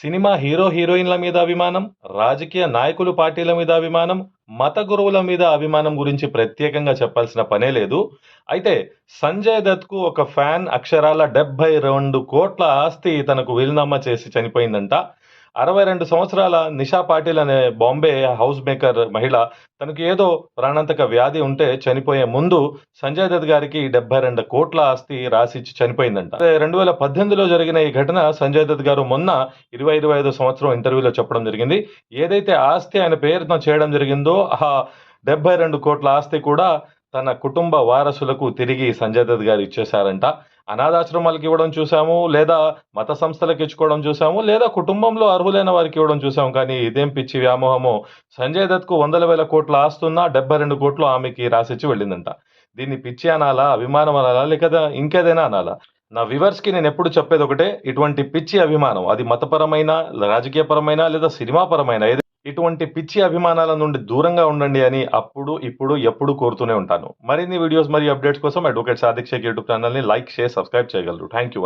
Cinema hero హీరోయిన్ల మీద అభిమానం రాజకీయ నాయకులు పార్టీల మీద అభిమానం మత గురువుల మీద అభిమానం గురించి ప్రత్యేకంగా చెప్పాల్సిన పనే లేదు. అయితే సంజయ్ దత్కు ఒక ఫ్యాన్ అక్షరాల డెబ్బై రెండు కోట్ల ఆస్తి తనకు వీలునామా చేసి చనిపోయిందంట. అరవై రెండు సంవత్సరాల నిషా పాటిల్ అనే బాంబే హౌస్ మేకర్ మహిళ తనకు ఏదో ప్రాణాంతక వ్యాధి ఉంటే చనిపోయే ముందు సంజయ్ దత్ గారికి డెబ్బై రెండు కోట్ల ఆస్తి రాసిచ్చి చనిపోయిందంట. అదే రెండు వేల పద్దెనిమిదిలో జరిగిన ఈ ఘటన సంజయ్ దత్ గారు మొన్న ఇరవై ఇరవై ఐదు సంవత్సరం ఇంటర్వ్యూలో చెప్పడం జరిగింది. ఏదైతే ఆస్తి ఆయన పేరుతో చేయడం జరిగిందో ఆ డెబ్బై రెండు కోట్ల ఆస్తి కూడా తన కుటుంబ వారసులకు తిరిగి సంజయ్ దత్ గారు ఇచ్చేశారంట. అనాథాశ్రమాలకు ఇవ్వడం చూసాము లేదా మత సంస్థలకు ఇచ్చుకోవడం చూసాము లేదా కుటుంబంలో అర్హులైన వారికి ఇవ్వడం చూసాము కానీ ఇదేం పిచ్చి వ్యామోహమో. సంజయ్ దత్కు వందల వేల కోట్లు ఆస్తున్నా డెబ్బై రెండు కోట్లు ఆమెకి రాసిచ్చి వెళ్ళిందంట. దీన్ని పిచ్చి అనాలా అభిమానం అనాలా లేక ఇంకేదైనా అనాలా? నా వివర్స్కి నేను ఎప్పుడు చెప్పేది ఒకటే ఇటువంటి పిచ్చి అభిమానం అది మతపరమైన రాజకీయపరమైన లేదా సినిమాపరమైన ఇటువంటి పిచ్చి అభిమానాల నుండి దూరంగా ఉండండి అని అప్పుడు ఇప్పుడు ఎప్పుడు కోరుతూనే ఉంటాను. మరిన్ని వీడియోస్ మరియు అప్డేట్స్ కోసం అడ్వకేట్ సాదిక్ షేక్ యూట్యూబ్ ఛానల్ని లైక్ షేర్ సబ్స్క్రైబ్ చేయగలరు. Thank you